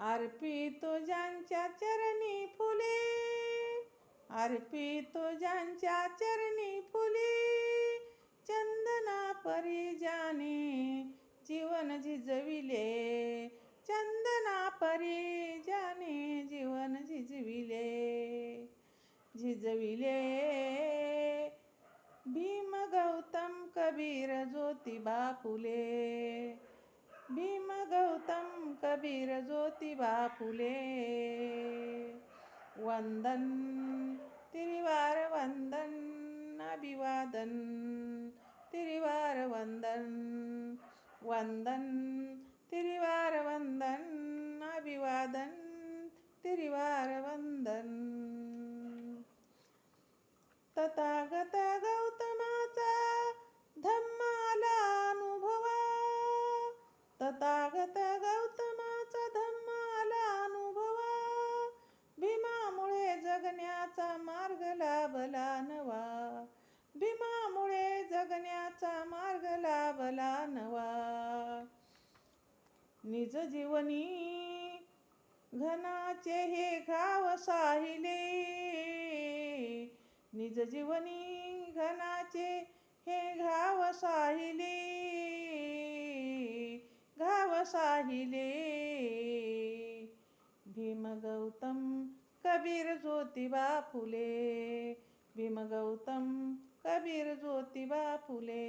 अर्पितो ज्यांच्या चरणी फुले अर्पितो ज्यांच्या चरणी फुले चंदना परी जाने जीवन झिजविले चंदना परी जाने जीवन झिजविले झिजविले. भीम गौतम कबीर ज्योतिबा फुले भीम गौतम कबीर ज्योतिबा फुले वंदन तिरिवार वंदन अभिवादन तिरिवार वंदन. वंदन तिरिवार वंदन अभिवादन तिरिवार वंदन. तथागत जगण्याचा मार्ग लाभला नवा. भीमामुळे जगण्याचा मार्ग लाभला नवा. निज जीवनी घनाचे हे घाव साहिले. निज जीवनी घनाचे हे घाव साहिले. घाव साहिले. भीम गौतम कबीर ज्योतिबा फुले भीम गौतम कबीर ज्योतिबा फुले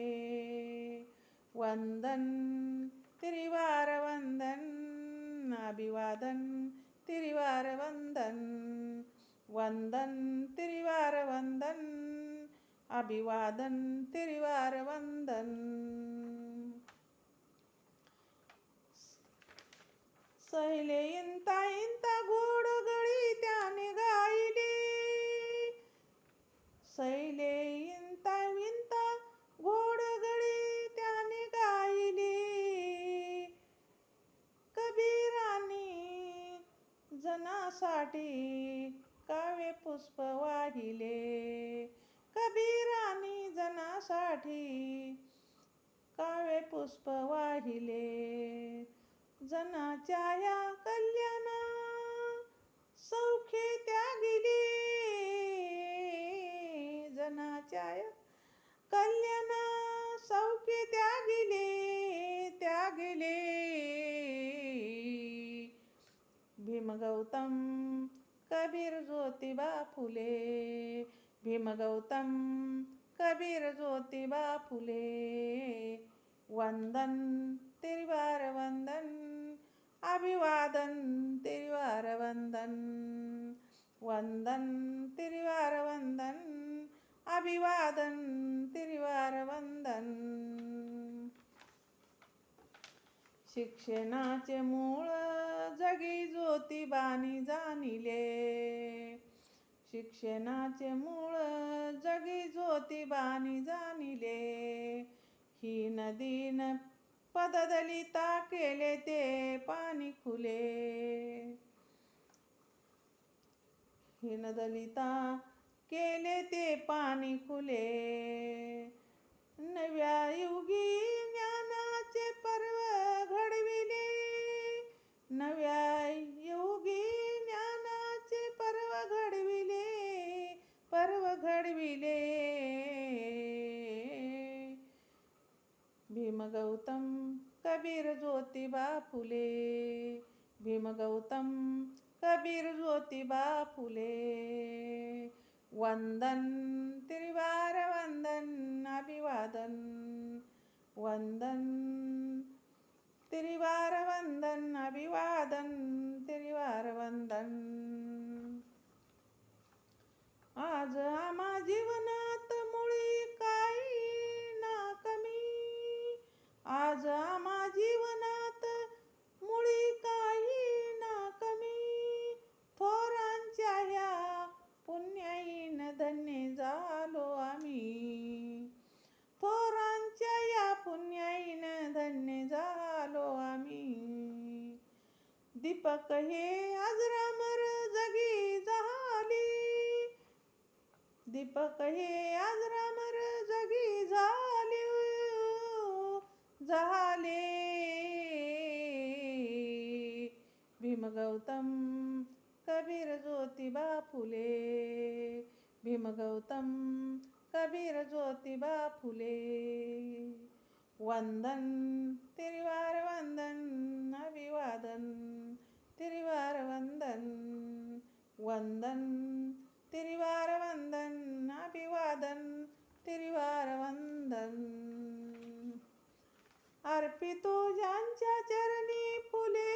वंदन त्रिवार वंदन अभिवादन त्रिवार वंदन वंदन त्रिवार वंदन अभिवादन त्रिवार वंदन सहिले इंता इंता गोड गळी त्याने गायली. सैले इंता विंता गोड गळी त्याने गायली. कबीरानी जनासाठी कावे पुष्प वाहिले. कबीरानी जनासाठी कावे पुष्प वाहिले. जनाच्या या कल्याणा सौखे त्यागिली. जनाच्या या कल्याणा सौखे त्यागिले त्यागिले. भीम गौतम कबीर ज्योतिबा फुले. भीम गौतम कबीर ज्योतिबा फुले. वंदन तिरिवार वंदन अभिवादन तिरिवार वंदन। वंदन तिरिवार वंदन अभिवादन तिरिवार वंदन। शिक्षणाचे मूळ जगी ज्योतिबानी जाणिले। शिक्षणाचे मूळ जगी ज्योतिबानी जाणिले। ही नदीन पददलिता केले ते पाणी खुले हिनदलिता केले ते पाणी खुले नव्या युगी ज्ञानाचे पर्व भीम गौतम कबीर ज्योतिबा फुले। भीम गौतम कबीर ज्योतिबा फुले। वंदन त्रिवार वंदन अभिवादन। वंदन त्रिवार वंदन अभिवादन। त्रिवार वंदन। दीपक हे आजरामर जगी झाली. दीपक हे आजरामर जगी झाले. झाले. भीम भीमगौतम कबीर ज्योतिबा फुले. भीमगौतम कबीर ज्योतिबा फुले. वंदन तिरिवार वंदन अभिवादन तिरिवार वंदन वंदन तिरिवार वंदन अभिवादन तिरिवार वंदन अर्पितो ज्यांच्या चरणी फुले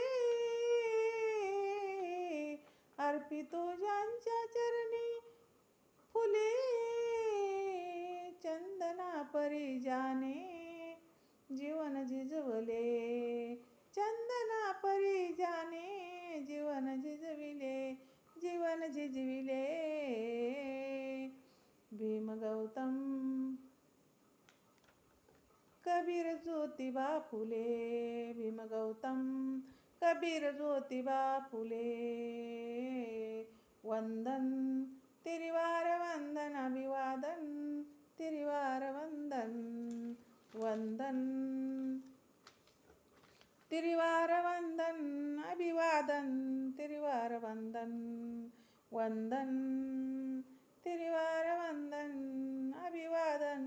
अर्पितो ज्यांच्या चरणी फुले चंदना परी जाने जीवन झिजवले. चंदना परी जाने जीवन झिजविले जीवन झिजविले. भीम गौतम कबीर ज्योतिबा फुले. भीम गौतम कबीर ज्योतिबा फुले. वंदन तिरिवार वंदन अभिवादन तिरिवार वंदन. वंदन। तिरिवार वंदन अभिवादन। तिरिवार वंदन। वंदन तिरिवार वंदन अभिवादन।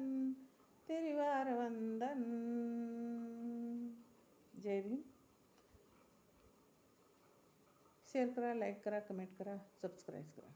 तिरिवार वंदन जय भीम। शेअर करा लाईक करा कमेंट करा सबस्क्राईब करा.